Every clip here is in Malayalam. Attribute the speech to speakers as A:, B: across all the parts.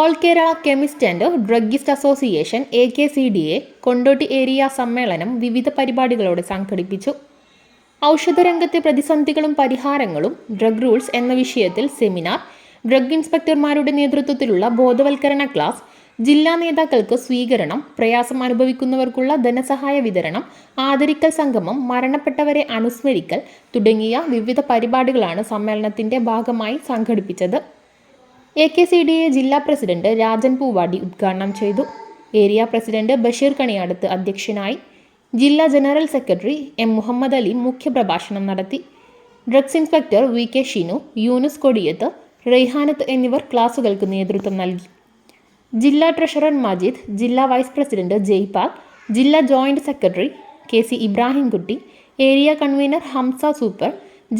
A: All Kerala chemist and druggist association A K C D A Kondotty area സമ്മേളനം വിവിധ പരിപാടികളോടെ സംഘടിപ്പിച്ചു ഔഷധരംഗത്തെ പ്രതിസന്ധികളും പരിഹാരങ്ങളും ഡ്രഗ് റൂൾസ് എന്ന വിഷയത്തിൽ സെമിനാർ ഡ്രഗ് ഇൻസ്പെക്ടർമാരുടെ നേതൃത്വത്തിലുള്ള ബോധവൽക്കരണ ക്ലാസ്. ജില്ലാ നേതാക്കൾക്ക് സ്വീകരണം. പ്രയാസം അനുഭവിക്കുന്നവർക്കുള്ള ധനസഹായ വിതരണം. ആദരിക്കൽ സംഗമം. മരണപ്പെട്ടവരെ അനുസ്മരിക്കൽ തുടങ്ങിയ വിവിധ പരിപാടികളാണ് സമ്മേളനത്തിന്റെ ഭാഗമായി സംഘടിപ്പിച്ചത്. A K C D A ജില്ലാ പ്രസിഡന്റ് രാജൻ പൂവാടി ഉദ്ഘാടനം ചെയ്തു. ഏരിയ പ്രസിഡന്റ് ബഷീർ കണിയാടത്ത് അധ്യക്ഷനായി ജില്ലാ general secretary M Muhammad Ali മുഖ്യപ്രഭാഷണം നടത്തി. Drugs inspector V K Shinu Yunus Kodiyath Raihanath എന്നിവർ ക്ലാസുകൾക്ക് നേതൃത്വം നൽകി. ജില്ലാ ട്രഷറർ മജീദ് ജില്ലാ വൈസ് പ്രസിഡന്റ് ജയ്പാൽ ജില്ലാ joint secretary K C Ibrahimkutty area convener Hamza super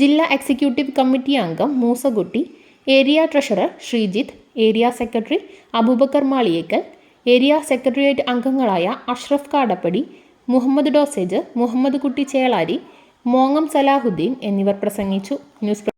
A: ജില്ലാ എക്സിക്യൂട്ടീവ് കമ്മിറ്റി അംഗം Moosakutty area treasurer Sreejith area secretary Abubacker Maliyekkal area secretariat അംഗങ്ങളായ അഷ്റഫ് കാടപ്പടി മുഹമ്മദ് ഡോസേജ് മുഹമ്മദ് കുട്ടി ചേളാരി മോങ്ങം സലാഹുദ്ദീൻ എന്നിവർ പ്രസംഗിച്ചു. ന്യൂസ്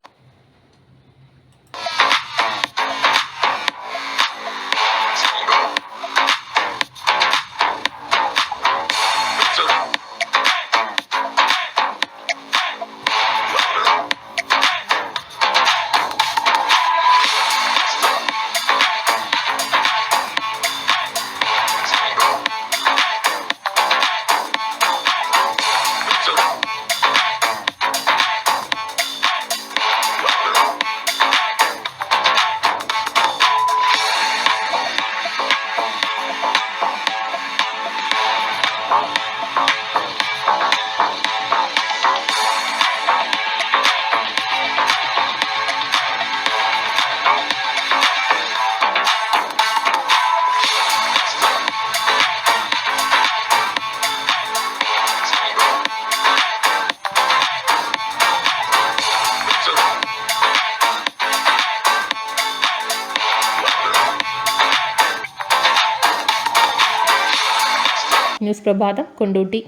A: ന്യൂസ് പ്രഭാതം കൊണ്ടോട്ടി